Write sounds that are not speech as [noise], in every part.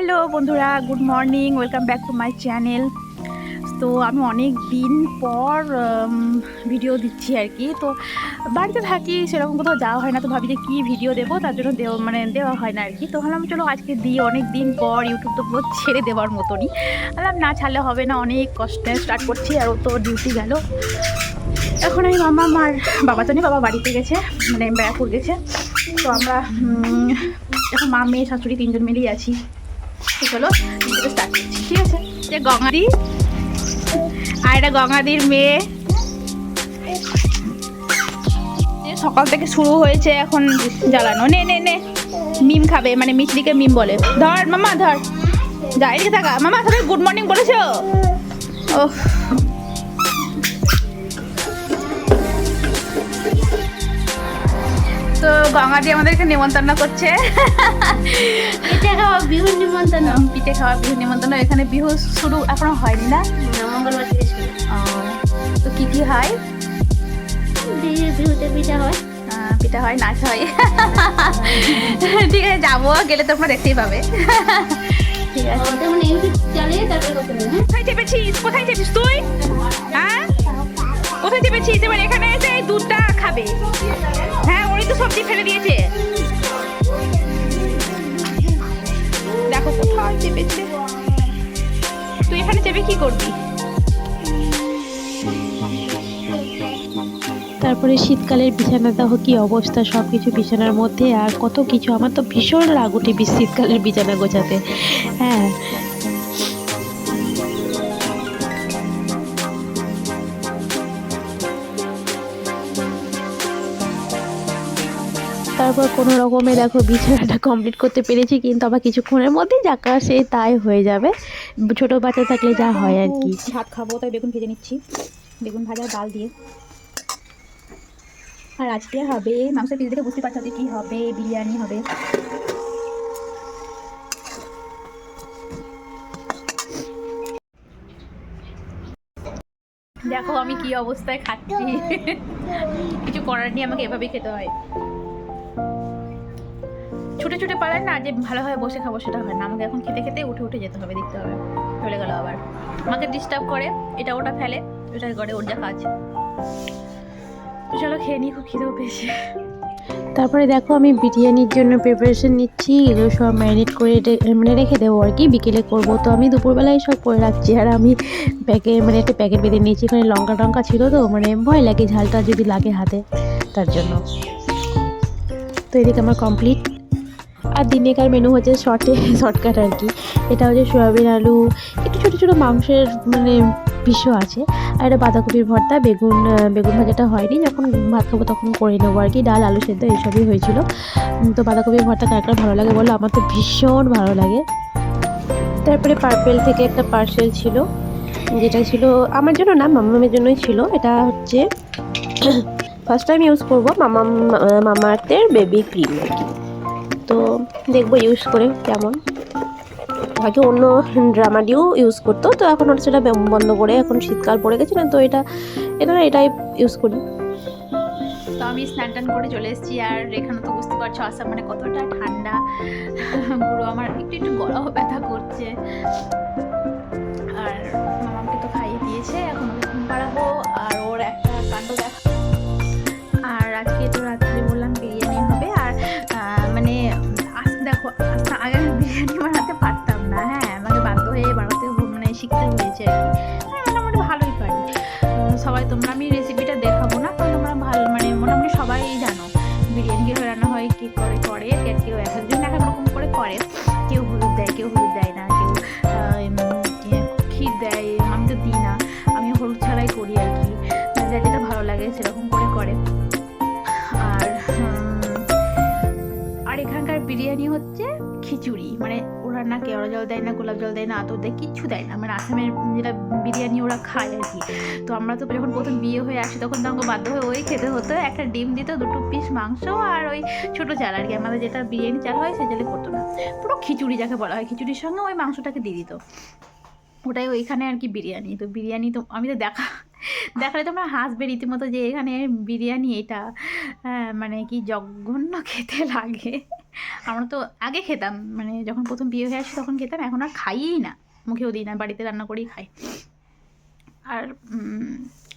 Hello বন্ধুরা, good morning, welcome back to my channel. তো আমি অনেক দিন পর ভিডিও দিচ্ছি আর কি। তো বাড়িতে থাকি, সেরকম কোথাও যাওয়া হয় না, তো ভাবি যে কী ভিডিও দেবো, তার জন্য দেওয়া মানে দেওয়া হয় না আর কি। তো ভাবলাম চলো আজকে দিই, অনেক দিন পর ইউটিউব তো পুরো ছেড়ে দেওয়ার মতনই। ভাবলাম না ছাড়লে হবে না, অনেক কষ্টে স্টার্ট করছি, আর ও তো ডিউটি গেল। এখন আমি মামা আমার বাবা নেই বাবা বাড়িতে গেছে মানে ব্যারাকপুর গেছে। তো আমরা এখন মা, মেয়ে, শাশুড়ি তিনজন মিলেই আছি। চলো ঠিক আছে? যে গঙ্গাদি, আর এটা গঙ্গাদির মেয়ে। সকাল থেকে শুরু হয়েছে এখন জ্বালানো। নে নে নে, মিম খাবে মানে মিষ্টিকে মিম বলে। ধর, মামা, ধর। যা, এদিকে থাকা। মামা সবাই গুড মর্নিং বলেছ? ও তো গঙ্গাদি আমাদেরকে নিমন্ত্রণ করছে। পিঠে খাওয়া বিহু নিমন্ত্রণ। পিঠে খাওয়া বিহু নেমন্তন্ন এখানে বিহু শুরু এখনও হয়নি না? মঙ্গলবার থেকে শুরু। তো কি কি হয়? বিহু- বিহুতে পিঠা হয়। পিঠা হয় নাচ হয়। ঠিক আছে যাব গেলে তোমরা দেখতেই পাবে। ঠিক আছে। হ্যাঁ? কোথায় চেপেছিস? কোথায় তুই? হ্যাঁ? কোথায় চেপেছিস এবার এখানে এসে দুধটা খাবে। হ্যাঁ ওরই তো সবজি ফেলে দিয়েছে। দেখো কোথায় চেপেছে। তুই এখানে চেপে কি করবি? তারপরে শীতকালের বিছানা, দেখো কি অবস্থা সব কিছু বিছানার মধ্যে, আর কত কিছু। আমার তো ভীষণ রাগ উঠে শীতকালের বিছানা গোছাতে। হ্যাঁ তারপর কোনো রকমে দেখো বিছানাটা কমপ্লিট করতে পেরেছি, কিন্তু আবার কিছুক্ষণের মধ্যেই যাকা সে তাই হয়ে যাবে। ছোট বাচ্চা থাকলে যা হয় আর কি। ভাত খাব, তাই বেগুন ভেজে নিচ্ছি। বেগুন ভাজা, ডাল দিয়ে। আর আজকে হবে মাংসের পিস দেখে বুঝতে পারছ কি হবে, বিরিয়ানি হবে। দেখো আমি কি অবস্থায় খাচ্ছি। কিছু করার নেই, আমাকে এভাবেই খেতে হয়। ছুটে ছুটে পালায় না যে ভালোভাবে বসে খাব সেটা হয় না। আমাকে এখন খেতে খেতে উঠে উঠে যেতে হবে, দেখতে হবে। চলে গেল আবার। আমাকে ডিস্টার্ব করে, এটা ওটা ফেলে, এটা করে ওর যা কাজ। চলো খেয়ে নিই, খুব খিদেও পেয়েছে। তারপরে দেখো আমি বিরিয়ানির জন্য প্রিপারেশন নিচ্ছি, এগুলো সব ম্যারিনেট করে মানে রেখে দেবো আর কি, বিকেলে করব। তো আমি দুপুরবেলায় সব করে রাখছি, আর আমি প্যাকে মানে একটা প্যাকেট বেঁধে নিয়েছি, এখানে লঙ্কা টঙ্কা ছিল তো মানে ভয় লাগে, ঝালটা যদি লাগে হাতে, তার জন্য। তো এদিকে আমার কমপ্লিট আর দিনেকার মেনু হচ্ছে শর্টে শর্টকাট [laughs] আর কি। এটা হচ্ছে সয়াবিন আলু, একটু ছোটো ছোটো মাংসের মানে পিসও আছে। আর এটা বাঁধাকপির ভর্তা, বেগুন বেগুন ভাজাটা হয়নি, যখন ভাত খাব তখন করে নেব আর কি। ডাল, আলু সেদ্ধ এইসবই হয়েছিল। তো বাঁধাকপির ভর্তা কার ভালো লাগে বলো? আমার তো ভীষণ ভালো লাগে। তারপরে পার্পেল থেকে একটা পার্সেল ছিল, যেটা ছিল আমার জন্য না, মামামের জন্যই ছিল। এটা হচ্ছে ফার্স্ট টাইম ইউজ করব মামা মামার্থের বেবি ক্রিম আর কি। তো দেখব ইউজ করে কেমন। আগে অন্য ড্রামা ডিও ইউজ করতো, তো এখন ওটা সেটা বন্ধ করে এখন শীতকাল পড়ে গেছে না তো এটা এটা এটাই ইউজ করি। তো আমি স্নান টান করে চলে এসেছি, আর এখানে তো বুঝতে পারছ আসাম মানে কতটা ঠান্ডা। পুরো আমার একটু একটু গলাও ব্যথা করছে। শিখতে হয়েছে আর কি। হ্যাঁ মোটামুটি ভালোই পারি। সবাই তোমরা আমি রেসিপিটা দেখাবো না কারণ তোমরা ভালো মানে মোটামুটি সবাই জানো বিরিয়ানি কীভাবে রান্না হয় কী করে করে কেউ এক একজন এক এক রকম করে করে। কেউ হলুদ দেয় কেউ হলুদ দেয় না কেউ ইয়ে, ক্ষীর দেয় আমি তো দিই না। আমি হলুদ ছাড়াই করি আর কি। যেটা ভালো লাগে সেরকম করে করে। না, কেওড়া জল দেয় না, গোলাপ জল দেয় না, আতর দেয়, কিচ্ছু দেয় না। মানে আসামের যেটা বিরিয়ানি ওরা খায় আর কি। তো আমরা তো যখন প্রথম বিয়ে হয়ে আসি, তখন তো আমাকে বাধ্য হয়ে ওই খেতে হতো। একটা ডিম দিত, দুটো পিস মাংস আর ওই ছোটো চাল আর কি। আমাদের যেটা বিরিয়ানি চাল হয়, সে চালে করতো না। পুরো খিচুড়ি যাকে বলা হয়, খিচুড়ির সঙ্গে ওই মাংসটাকে দিয়ে দিত। ওটাই ওইখানে আর কি বিরিয়ানি। তো বিরিয়ানি তো আমি তো দেখা, দেখালে তোমরা হাসবে রীতিমতো যে এখানে বিরিয়ানি এটা মানে কি জঘন্য খেতে লাগে। আমরা তো আগে খেতাম মানে যখন প্রথম বিয়ে হয়ে আসি তখন খেতাম, এখন আর খাইই না। মুখেও দিই না, বাড়িতে রান্না করেই খাই। আর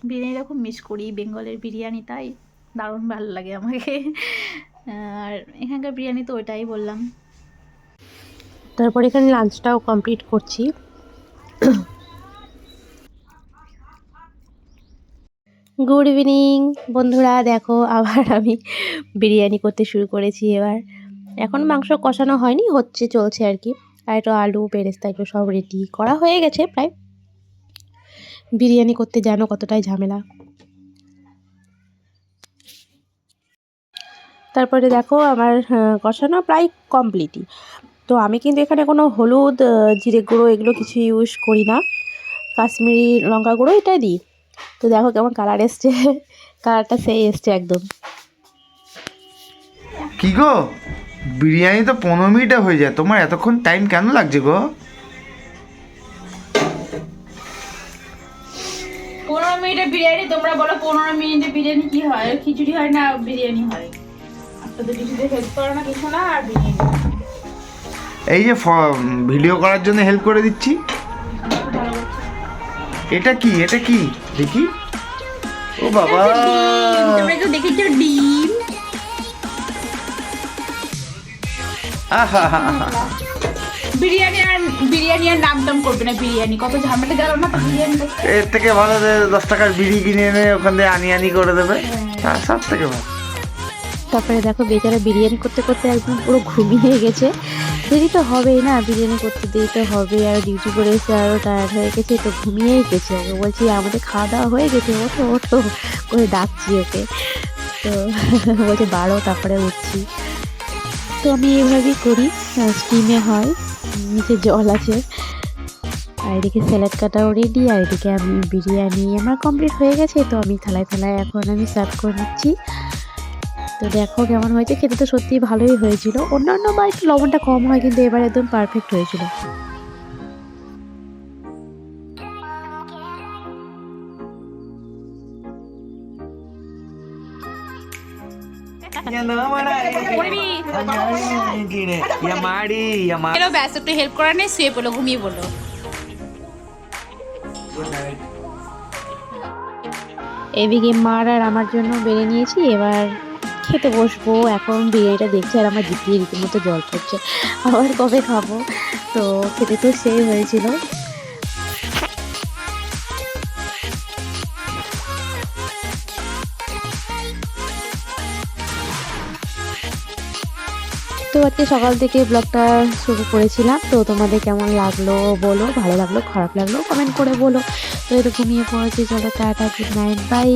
বিরিয়ানিটা খুব মিস করি, বেঙ্গলের বিরিয়ানি তাই দারুণ ভালো লাগে আমাকে। আর এখানকার বিরিয়ানি তো ওইটাই বললাম। তারপর এখানে লাঞ্চটাও কমপ্লিট করছি। গুড ইভিনিং বন্ধুরা, দেখো আবার আমি বিরিয়ানি করতে শুরু করেছি এবার। এখন মাংস কষানো হয়নি, হচ্ছে চলছে আর কি। আর একটু আলু বেরেস্তা এগুলো সব রেডি করা হয়ে গেছে প্রায়। বিরিয়ানি করতে জানো কতটাই ঝামেলা। তারপরে দেখো আমার কষানো প্রায় কমপ্লিটই তো আমি কিন্তু এখানে কোনো হলুদ জিরে গুঁড়ো এগুলো কিছু ইউজ করি না। কাশ্মীরি লঙ্কা গুঁড়ো এটাই দিই। তো দেখো কেমন কালার এসছে। [laughs] কালারটা সেই এসছে একদম। কি গো? বিরিয়ানি তো পনেরো মিনিটে হয়ে যায় তোমার এতক্ষণ টাইম কেন লাগছে গো পনেরো মিনিটের বিরিয়ানি তোমরা বলো পনেরো মিনিটে বিরিয়ানি কি হয় খিচুড়ি হয় না বিরিয়ানি হয় আপনাদের কিছুতে হেল্প করো না কিছু না আর বিরিয়ানি এই যে ভিডিও করার জন্য হেল্প করে দিচ্ছি এটা কি এটা কি দেখি ও বাবা তোমরা তো দেখেছ ডিম বিরিয়ানি আর বিরিয়ানি আর নাম টাম করবে না বিরিয়ানি। কত ঝামেলা গেল না বিরিয়ানি এর থেকে ভালো যে দশ টাকার বিড়ি কিনে এনে ওখান থেকে আনি আনি করে দেবে হ্যাঁ। সব থেকে ভালো। তারপরে দেখো বেচারা বিরিয়ানি করতে করতে একদম পুরো ঘুমিয়ে গেছে। দেরি তো হবেই না বিরিয়ানি করতে দেরি তো হবে আর ডিউটি করে এসে আরও টায়ার্ড হয়ে গেছে তো ঘুমিয়েই গেছে। আমি বলছি আমাদের খাওয়া দাওয়া হয়ে গেছে ওঠো ওঠো করে ডাকছি ওকে। তো বলছে বারো তারপরে উঠছি। তো আমি এভাবেই করি স্টিমে হয়, নিচে জল আছে। আর এদিকে স্যালাড কাটাও রেডি আর এদিকে আমি বিরিয়ানি আমার কমপ্লিট হয়ে গেছে, তো আমি থালায় থালায় এখন আমি সার্ভ করে নিচ্ছি। তো দেখো কেমন হয়েছে, খেতে তো সত্যিই ভালোই হয়েছিল। অন্যান্য বার একটু লবণটা কম হয়, কিন্তু এবার একদম পারফেক্ট হয়েছিল। এলো হেল্প করার নেই, শুয়ে পড়ল, ঘুমিয়ে পড়ল। এদিকে মার আর আমার জন্য বেড়ে নিয়েছি, এবার খেতে বসবো। এখন বিরিয়ানিটা দেখছি আর আমার জিপিয়ে রীতিমতো জল পড়ছে আবার কবে খাব? তো খেতে তো সেই হয়েছিল। তো আজকে সকাল থেকে ব্লগটা শুরু করেছিলাম। তো তোমাদের কেমন লাগল বলো, ভালো লাগল, খারাপ লাগল কমেন্ট করে বলো। তো এটা ঘুমিয়ে পড়েছি চলো টাটা গুড নাইট বাই